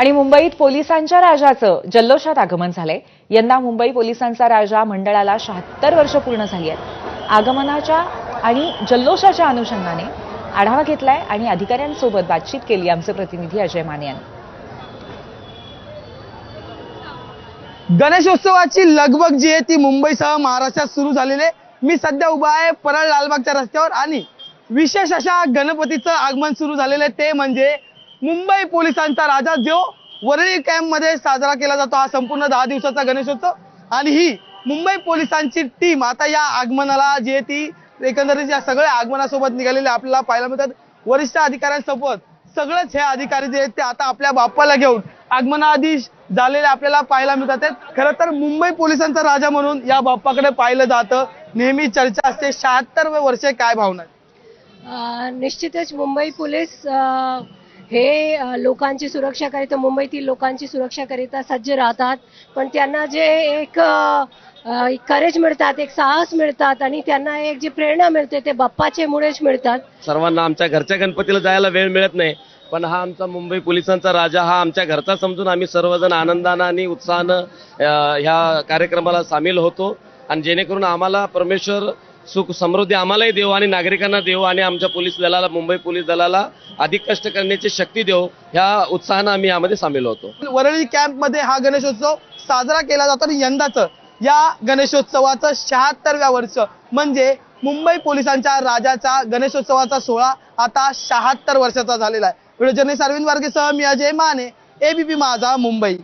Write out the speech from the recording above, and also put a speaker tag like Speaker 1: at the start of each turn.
Speaker 1: आणि मुंबईत पोलिसांच्या राजाचं जल्लोषात आगमन झालंय. यंदा मुंबई पोलिसांचा राजा मंडळाला शहात्तर वर्ष पूर्ण झाली आहेत. आगमनाच्या आणि जल्लोषाच्या अनुषंगाने आढावा घेतलाय आणि अधिकाऱ्यांसोबत बातचीत केली आमचे प्रतिनिधी अजय माने यांनी.
Speaker 2: गणेशोत्सवाची लगबग जी आहे ती मुंबईसह महाराष्ट्रात सुरू झालेली आहे. मी सध्या उभा आहे परळ लालबागच्या रस्त्यावर आणि विशेष अशा गणपतीचं आगमन सुरू झालेलं आहे. ते म्हणजे मुंबई पोलिसांचा राजा जो वरळी कॅम्पमध्ये साजरा केला जातो हा संपूर्ण दहा दिवसाचा गणेशोत्सव. आणि ही मुंबई पोलिसांची टीम आता या आगमनाला जी आहे ती एकंदरीत या सगळ्या आगमनासोबत निघालेले आपल्याला पाहायला मिळतात. वरिष्ठ अधिकाऱ्यांसोबत सगळेच हे अधिकारी जे आहेत ते आता आपल्या बाप्पाला घेऊन आगमनाआधी झालेले आपल्याला पाहायला मिळतात. खरं तर मुंबई पोलिसांचा राजा म्हणून या बाप्पाकडे पाहिलं जातं. नेहमी चर्चा असते शहात्तर वर्षे काय भावना
Speaker 3: निश्चितच मुंबई पोलीस हे लोकांची सुरक्षा करिता मुंबईतील लोकांची सुरक्षा करिता सज्ज राहतात. पण त्यांना जे एक करेज मिळतात एक साहस मिळतात आणि त्यांना एक जी प्रेरणा मिळते ते बाप्पाचे मुळेच मिळतात.
Speaker 4: सर्वांना आमच्या घरच्या गणपतीला जायला वेळ मिळत नाही पण हा आमचा मुंबई पोलिसांचा राजा हा आमच्या घरचा समजून आम्ही सर्वजण आनंदानं आणि उत्साहानं ह्या कार्यक्रमाला सामील होतो. आणि जेणेकरून आम्हाला परमेश्वर सुख समृद्धी आम्हालाही देव आणि नागरिकांना देव आणि आमच्या पोलीस दलाला मुंबई पोलीस दलाला अधिक कष्ट करण्याची शक्ती देव ह्या उत्साहानं आम्ही यामध्ये सामील होतो.
Speaker 2: वरळी कॅम्पमध्ये हा गणेशोत्सव साजरा केला जातो आणि यंदाचं या गणेशोत्सवाचं शहात्तरव्या वर्ष म्हणजे मुंबई पोलिसांच्या राजाचा गणेशोत्सवाचा सोहळा आता शहात्तर वर्षाचा झालेला आहे. व्हिडिओ जर्नलिस्ट अरविंद वारगेसह मी अजय माने एबीपी माझा मुंबई.